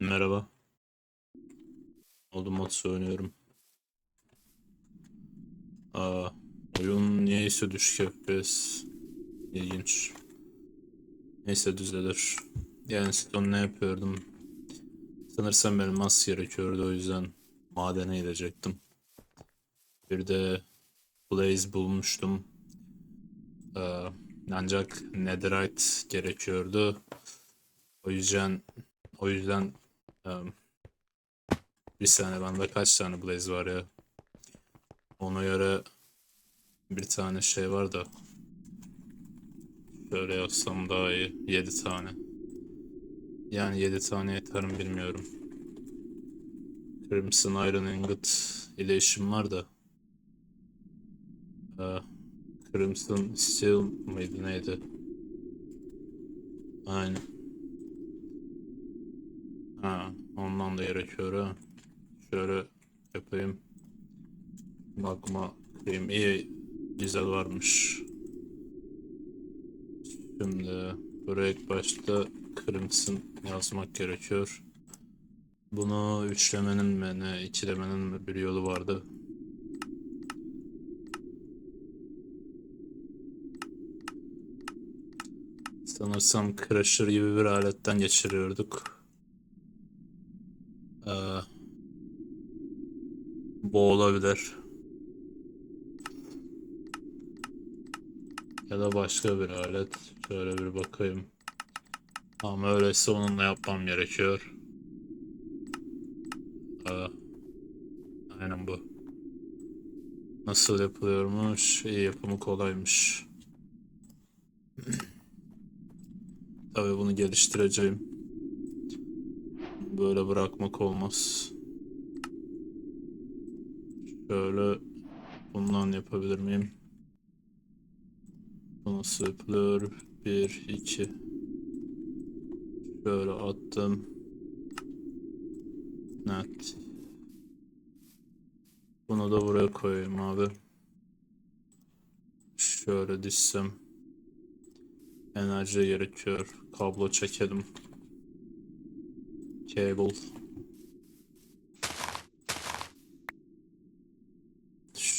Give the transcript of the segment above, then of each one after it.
Merhaba. Oldum Mods oynuyorum. Aa, oyun niyeyse düşük FPS. İlginç. Neyse düzelir. Yani son ne yapıyordum? Sanırsam elmas gerekiyordu o yüzden madene gidecektim. Bir de Blaze bulmuştum. Ee, ancak Netherite gerekiyordu. O yüzden o yüzden em, bir saniye bende kaç tane Blaze var ya? Ona göre bir tane şey var da şöyle yapsam daha iyi. 7 tane. Yani 7 tane yeter mi bilmiyorum. Crimson Iron Ingot ile işim var da. Ee, Crimson Steel mıydı neydi? Aynen. Ha, ondan da gerekiyor ha. Şöyle yapayım. Bakma kırayım. İyi, güzel varmış. Şimdi buraya ilk başta Crimson yazmak gerekiyor. Bunu üçlemenin mi ne, ikilemenin mi bir yolu vardı. Sanırsam Crusher gibi bir aletten geçiriyorduk. Ee, bu olabilir. Ya da başka bir alet. Şöyle bir bakayım. Ama öyleyse onunla yapmam gerekiyor. Ee, aynen bu. Nasıl yapılıyormuş? İyi yapımı kolaymış. Tabii bunu geliştireceğim. Böyle bırakmak olmaz. Şöyle bundan yapabilir miyim? Bu nasıl yapılıyor? 1, 2. Şöyle attım. Net. Bunu da buraya koyayım abi. Şöyle dizsem. Enerji gerekiyor. Kablo çekelim. Cable.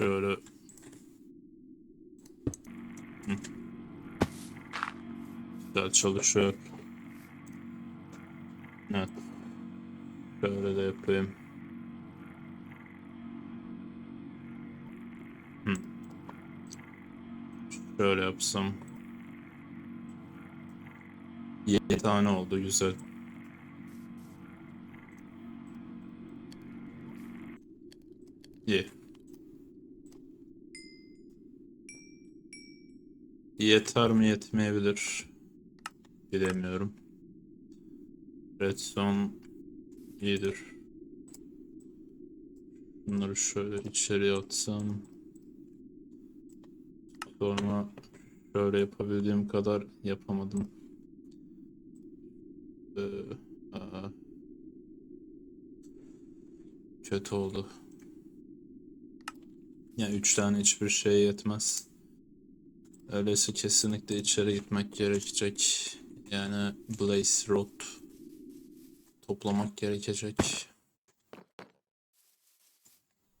Şöyle. Hı. Güzel çalışıyor. Evet. Şöyle de yapayım. Şöyle yapsam. 7 tane oldu güzel. İyi. Yeter mi yetmeyebilir. Bilemiyorum. Redstone iyidir. Bunları şöyle içeriye atsam. Sonra şöyle yapabildiğim kadar yapamadım. Ee, aa. Kötü oldu. Yani üç tane hiçbir şey yetmez. Öyleyse kesinlikle içeri gitmek gerekecek. Yani Blaze Road toplamak gerekecek.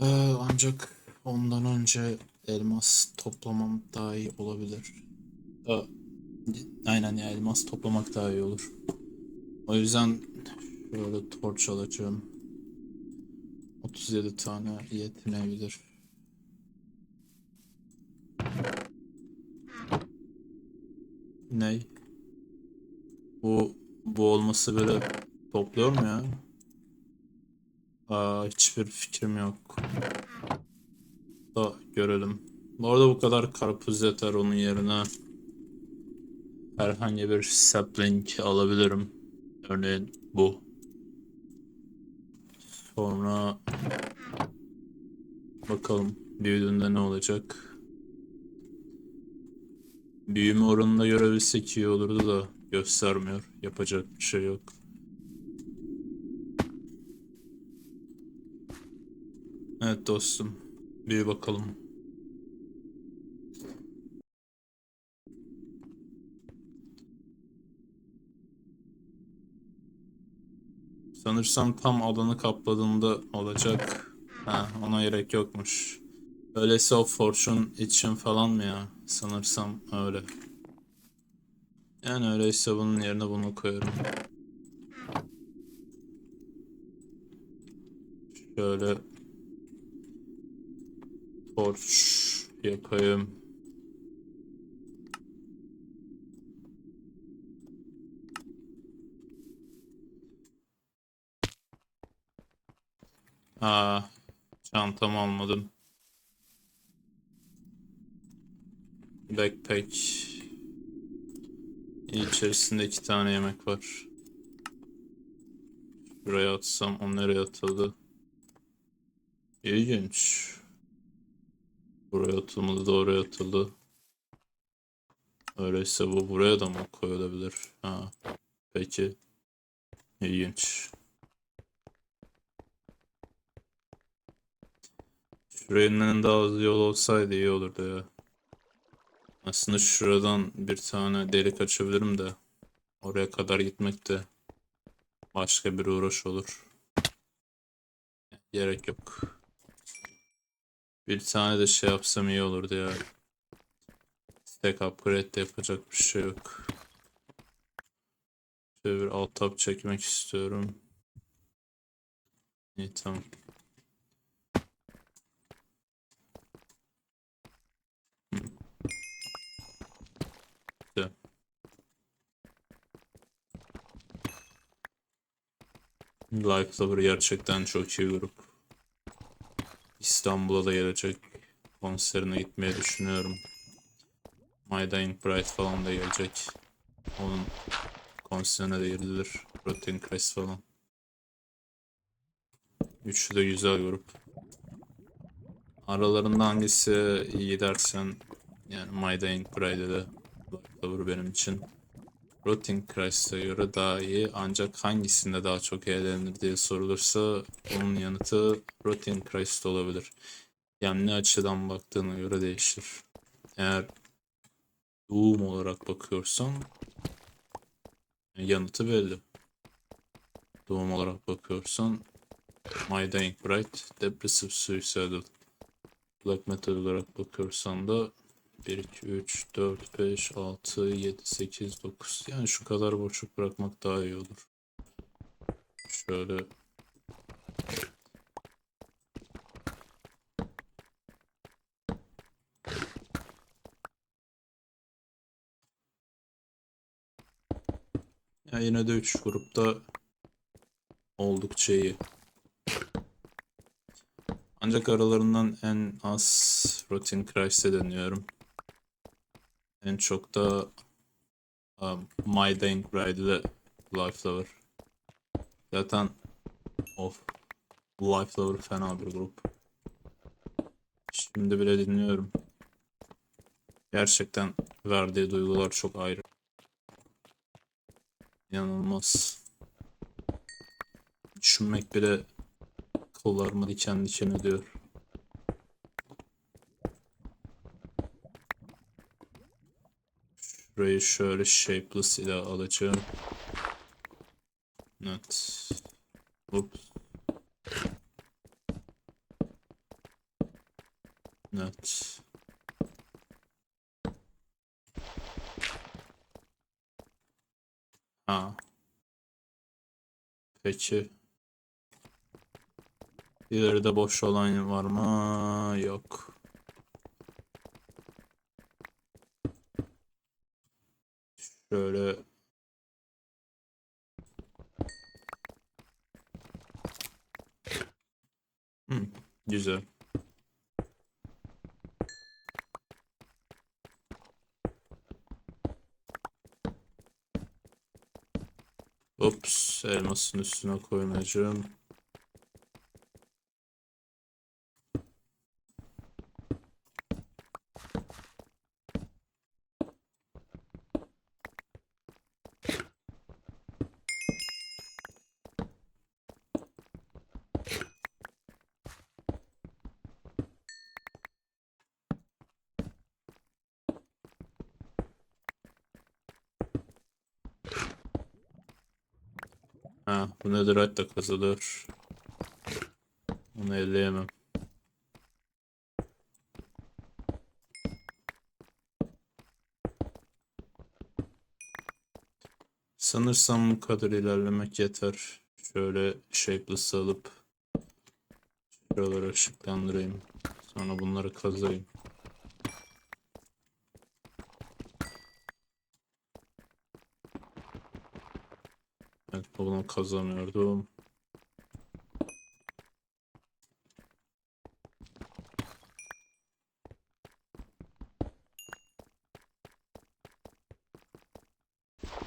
Ee, ancak ondan önce elmas toplamam daha iyi olabilir. Aa, aynen ya elmas toplamak daha iyi olur. O yüzden şöyle torç alacağım. 37 tane yetmeyebilir. Ney? Bu bu olması böyle topluyor mu ya? Aa, hiçbir fikrim yok. Da görelim. Bu arada bu kadar karpuz yeter onun yerine. Herhangi bir sapling alabilirim. Örneğin bu. Sonra bakalım büyüdüğünde ne olacak. Büyüme oranında görebilsek iyi olurdu da göstermiyor. Yapacak bir şey yok. Evet dostum. Bir bakalım. Sanırsam tam alanı kapladığında olacak. Ha, ona gerek yokmuş. Öyleyse o Fortune için falan mı ya? Sanırsam öyle. Yani öyleyse bunun yerine bunu koyarım. Şöyle torch yapayım. Aa, çantamı almadım. Backpack. İçerisinde iki tane yemek var. Buraya atsam o nereye atıldı? İlginç. Buraya atılmadı da oraya atıldı. Öyleyse bu buraya da mı koyulabilir? Ha. Peki. İlginç. Şuranın daha hızlı yol olsaydı iyi olurdu ya. Aslında şuradan bir tane delik açabilirim de oraya kadar gitmek de başka bir uğraş olur. Gerek yok. Bir tane de şey yapsam iyi olurdu ya. Stack upgrade de yapacak bir şey yok. Şöyle bir alt tab çekmek istiyorum. İyi tamam. Güzel. Life Lover gerçekten çok iyi grup. İstanbul'a da gelecek. Konserine gitmeyi düşünüyorum. My Dying Bride falan da gelecek. Onun konserine de gidilir. Protein Crest falan. Üçü de güzel grup. Aralarında hangisi iyi dersen yani My Dying Bride'de de Life Lover benim için. Rotting Christ'a göre daha iyi ancak hangisinde daha çok eğlenir diye sorulursa onun yanıtı Rotting Christ olabilir. Yani ne açıdan baktığına göre değişir. Eğer Doom olarak bakıyorsan yanıtı belli. Doom olarak bakıyorsan My Dying Bride, Depressive Suicidal. Black Metal olarak bakıyorsan da 1, 2, 3, 4, 5, 6, 7, 8, 9. Yani şu kadar boşluk bırakmak daha iyi olur. Şöyle. Ya yine de 3 grupta oldukça iyi. Ancak aralarından en az Routine Crash'e deniyorum. En çok da um, My Dying Bride Life Lover. Zaten of Life Lover fena bir grup. Şimdi bile dinliyorum. Gerçekten verdiği duygular çok ayrı. İnanılmaz. Düşünmek bile kollarımı diken diken ediyor. Şurayı şöyle shapeless ile alacağım. Evet. Hop. Evet. Ha. Peki. İleride boş olan var mı? Yok. Şöyle Hı, güzel. Ops, elmasın üstüne koymayacağım. Ha, bu netherite de kazılıyor. Onu elleyemem. Sanırsam bu kadar ilerlemek yeter. Şöyle shapeless alıp şuraları ışıklandırayım. Sonra bunları kazayım. Evet bunu kazanıyordum.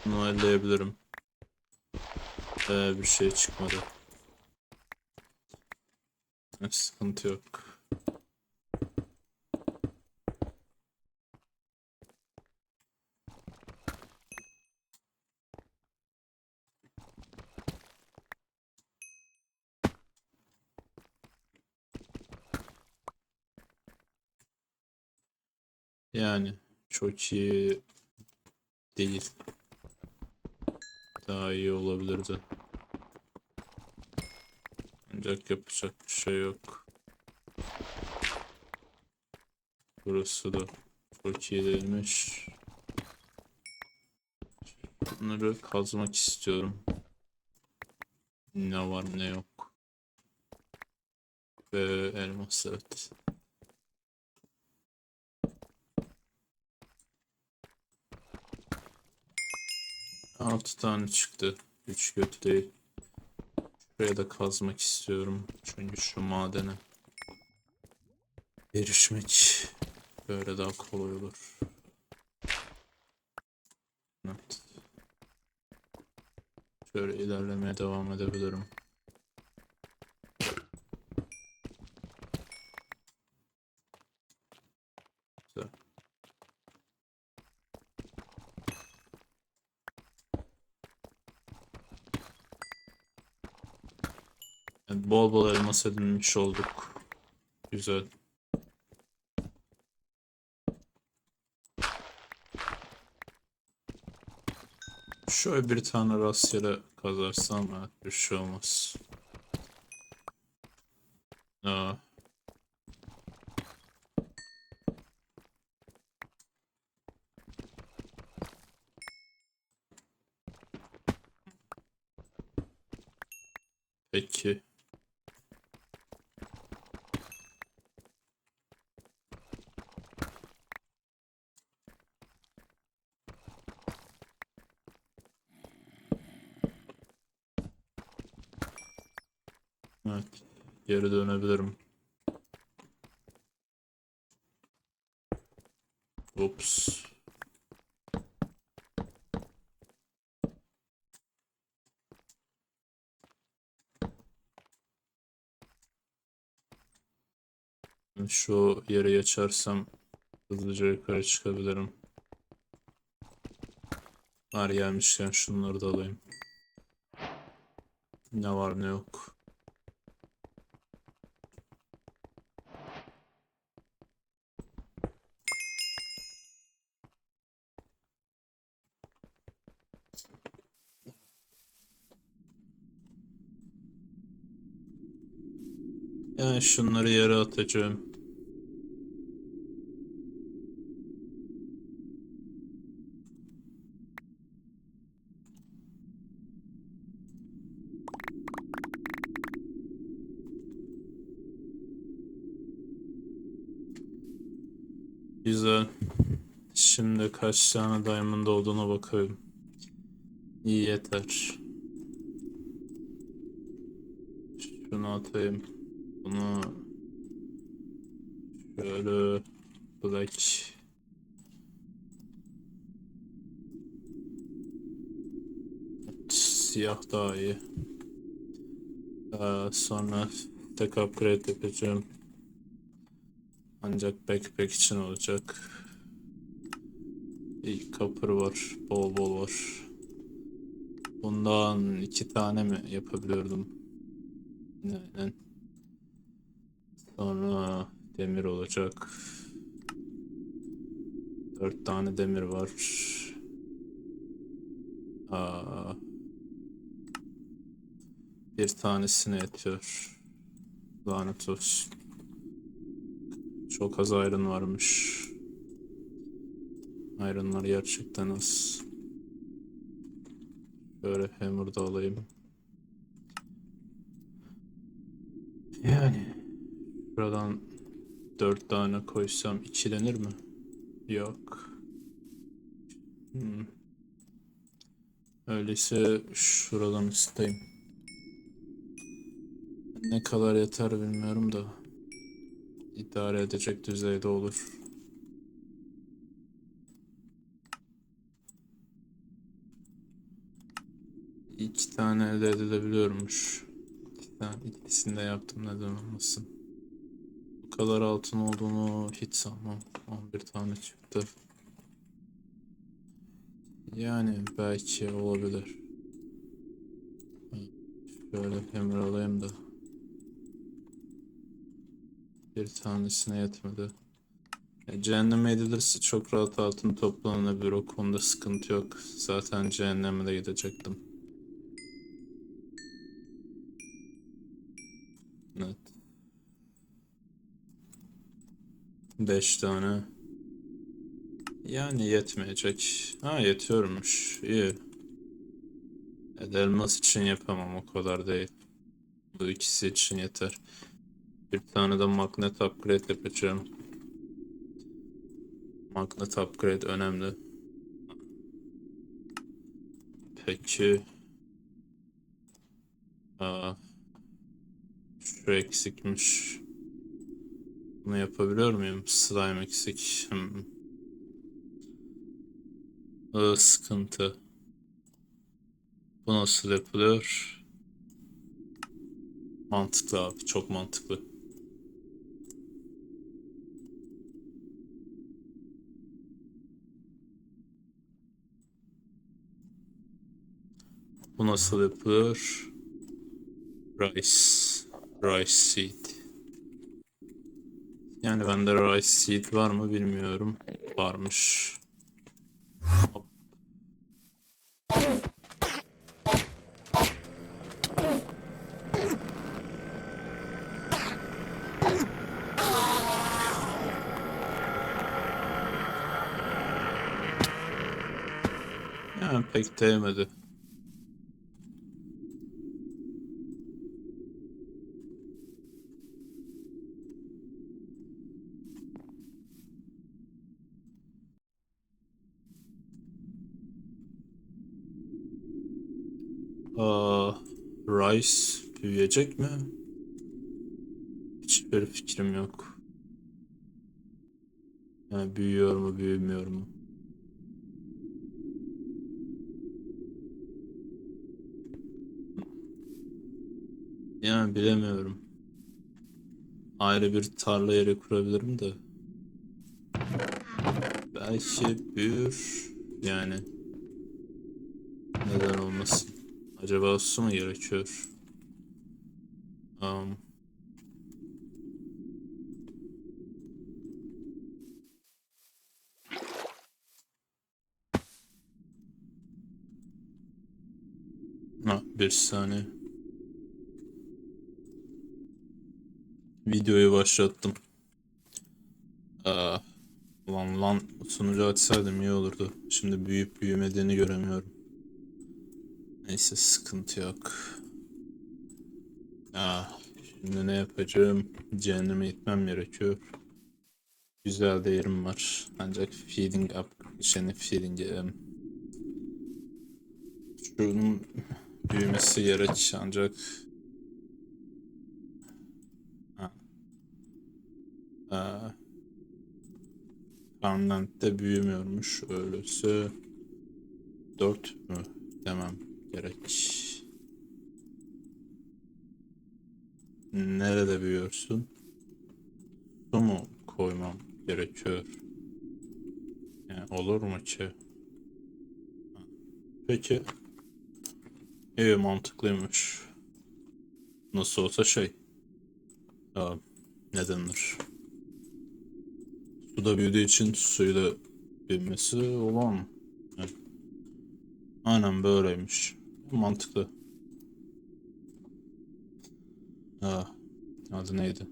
Bunu elleyebilirim. Ee, bir şey çıkmadı. Evet, sıkıntı yok. Yani çok iyi değil. Daha iyi olabilirdi. Ancak yapacak bir şey yok. Burası da çok iyi değilmiş. Bunları kazmak istiyorum. Ne var ne yok. Ve elmas evet. Altı tane çıktı. Üç kötü değil. Şuraya da kazmak istiyorum. Çünkü şu madene erişmek böyle daha kolay olur. Evet. Şöyle ilerlemeye devam edebilirim. Güzel. Evet, bol bol elmas edinmiş olduk. Güzel. Şöyle bir tane rastgele kazarsam evet, bir şey olmaz. Aa. Peki. Evet. Geri dönebilirim. Ups. Şu yere geçersem hızlıca yukarı çıkabilirim. Var gelmişken şunları da alayım. Ne var ne yok. Yani şunları yere atacağım. Güzel. Şimdi kaç tane diamond olduğuna bakayım. İyi yeter. Şunu atayım. Bunu şöyle black siyah daha iyi. Ee, sonra tek upgrade yapacağım. Ancak backpack için olacak. İyi copper var. Bol bol var. Bundan iki tane mi yapabiliyordum? Aynen. Sonra demir olacak. Dört tane demir var. Aa. Bir tanesine yetiyor. Lanet olsun. Çok az iron varmış. Iron'lar gerçekten az. Şöyle hammer da alayım. Yani buradan dört tane koysam ikilenir mi? Yok. Hmm. Öyleyse şuradan ısıtayım. Ne kadar yeter bilmiyorum da idare edecek düzeyde olur. İki tane elde edilebiliyormuş. İki tane, ikisini de yaptım neden olmasın. Kadar altın olduğunu hiç sanmam. 11 tane çıktı. Yani belki olabilir. Şöyle hammer alayım da. Bir tanesine yetmedi. E, Cehenneme edilirse çok rahat altın toplanabilir. O konuda sıkıntı yok. Zaten cehenneme de gidecektim. Evet. 5 tane. Yani yetmeyecek. Ha yetiyormuş. İyi. E, Elmas için yapamam o kadar değil. Bu ikisi için yeter. Bir tane de magnet upgrade yapacağım. Magnet upgrade önemli. Peki. Aa, şu eksikmiş. Bunu yapabiliyor muyum? Slime eksik. Hmm. Aa, sıkıntı. Bu nasıl yapılıyor? Mantıklı abi, çok mantıklı. Bu nasıl yapılıyor? Rice. Rice seed. Yani bende rice seed var mı bilmiyorum. Varmış. Hop. Yani pek değmedi. Aa, Rice büyüyecek mi? Hiçbir fikrim yok. Yani büyüyor mu, büyümüyor mu? Yani bilemiyorum. Ayrı bir tarla yeri kurabilirim de. Belki büyür. Yani. Neden olmasın? Acaba su mu gerekiyor? Um, ha, bir saniye. Videoyu başlattım. Aa, lan lan sunucu açsaydım iyi olurdu. Şimdi büyüyüp büyümediğini göremiyorum. Neyse sıkıntı yok. Aa, şimdi ne yapacağım? Cehenneme gitmem gerekiyor. Güzel de yerim var. Ancak feeding up, yani feeding em, şunun büyümesi gerek ancak ha. Aa, Farmland'de büyümüyormuş. Öyleyse 4 mü demem gerek. Nerede büyüyorsun? Su mu koymam gerekiyor? Yani olur mu ki? Peki. İyi mantıklıymış. Nasıl olsa şey. Aa, ne denir? Suda büyüdüğü için suyla büyümesi olan. Evet. Aynen böyleymiş. Mantıklı. Ha, adı neydi?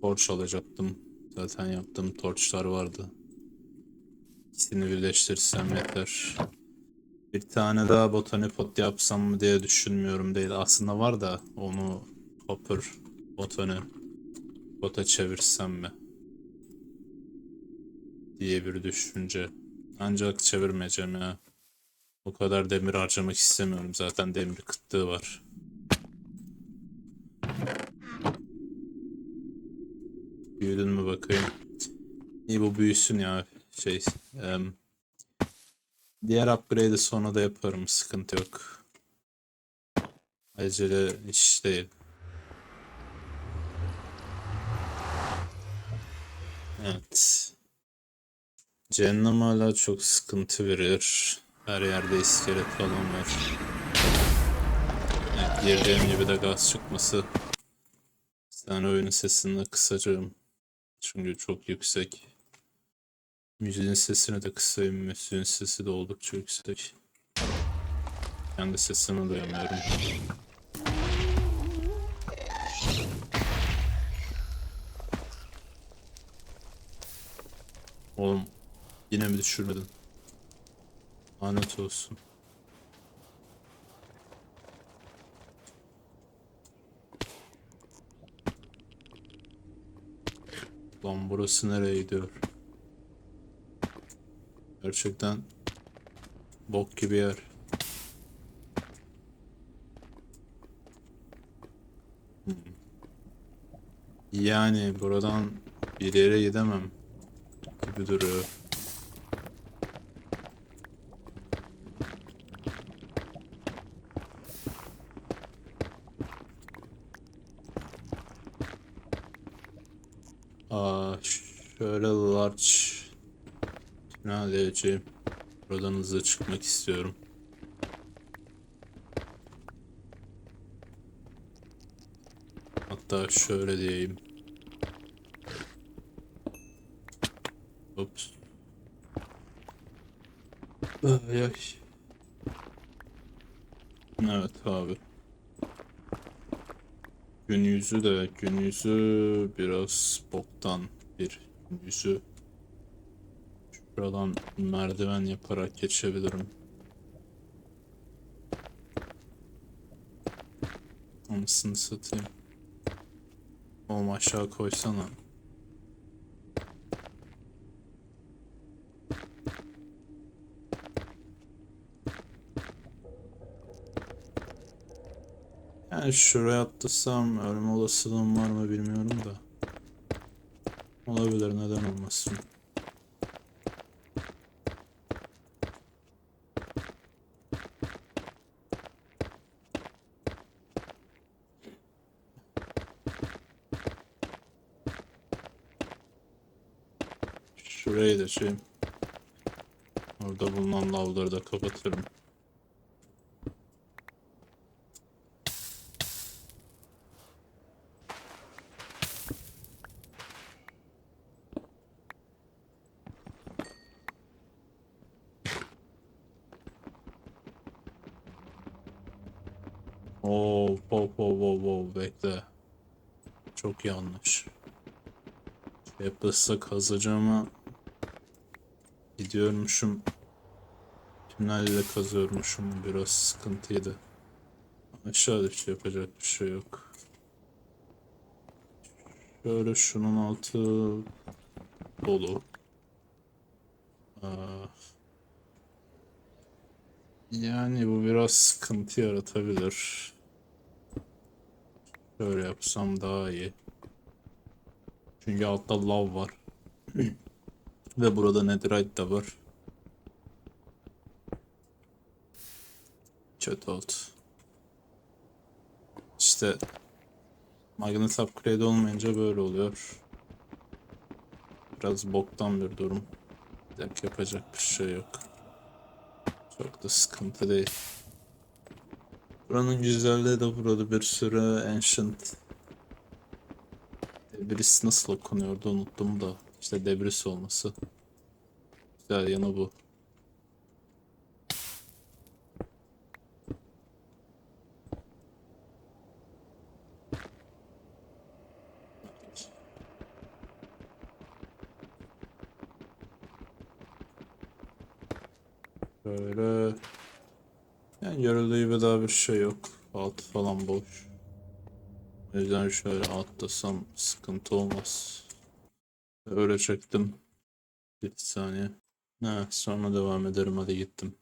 Torç alacaktım. Zaten yaptığım torçlar vardı. İkisini birleştirsem yeter. Bir tane daha botanipot yapsam mı diye düşünmüyorum değil. Aslında var da onu hopper botany bota çevirsem mi? Diye bir düşünce. Ancak çevirmeyeceğim ya. O kadar demir harcamak istemiyorum. Zaten demir kıtlığı var. Büyüdün mü bakayım? İyi bu büyüsün ya. Şey, em, diğer upgrade'i sonra da yaparım. Sıkıntı yok. Acele iş değil. Evet. Cehennem hala çok sıkıntı verir. Her yerde iskelet falan var. Evet, girdiğim gibi de gaz çıkması. Sen oyunun sesini de kısacağım. Çünkü çok yüksek. Müziğin sesini de kısayım. Müziğin sesi de oldukça yüksek. Kendi sesimi duyamıyorum. Oğlum yine mi düşürmedin? Lanet olsun. Lan burası nereye gidiyor? Gerçekten bok gibi yer. Hmm. Yani buradan bir yere gidemem gibi duruyor. Aa, şöyle large diyeceğim. Buradan hızlı çıkmak istiyorum. Hatta şöyle diyeyim. Ups. Ay ay. Evet abi. Gün yüzü de gün yüzü biraz boktan bir gün yüzü. Şuradan merdiven yaparak geçebilirim. Anasını satayım. Oğlum aşağı koysana. Yani şuraya atlasam ölme olasılığım var mı bilmiyorum da. Olabilir neden olmasın. Şey. Orada bulunan lavları da kapatırım. Oo, wow, wow, wow, wow, bekle. Çok yanlış. Yapılsa kazacağıma gidiyormuşum. Tünelle kazıyormuşum. Biraz sıkıntıydı. Aşağı düş yapacak bir şey yok. Şöyle şunun altı dolu. Yani bu biraz sıkıntı yaratabilir. Şöyle yapsam daha iyi. Çünkü altta lav var. Ve burada netherite de var. Kötü oldu. İşte magnet upgrade olmayınca böyle oluyor. Biraz boktan bir durum. Dek yapacak bir şey yok. Çok da sıkıntı değil. Buranın güzelliği de burada bir sürü ancient Debris nasıl okunuyordu unuttum da. İşte debris olması. Güzel yanı bu. Böyle. Yani görüldüğü gibi daha bir şey yok. Alt falan boş. O yüzden şöyle atlasam sıkıntı olmaz. Öyle çektim. Bir saniye. Ha, sonra devam ederim hadi gittim.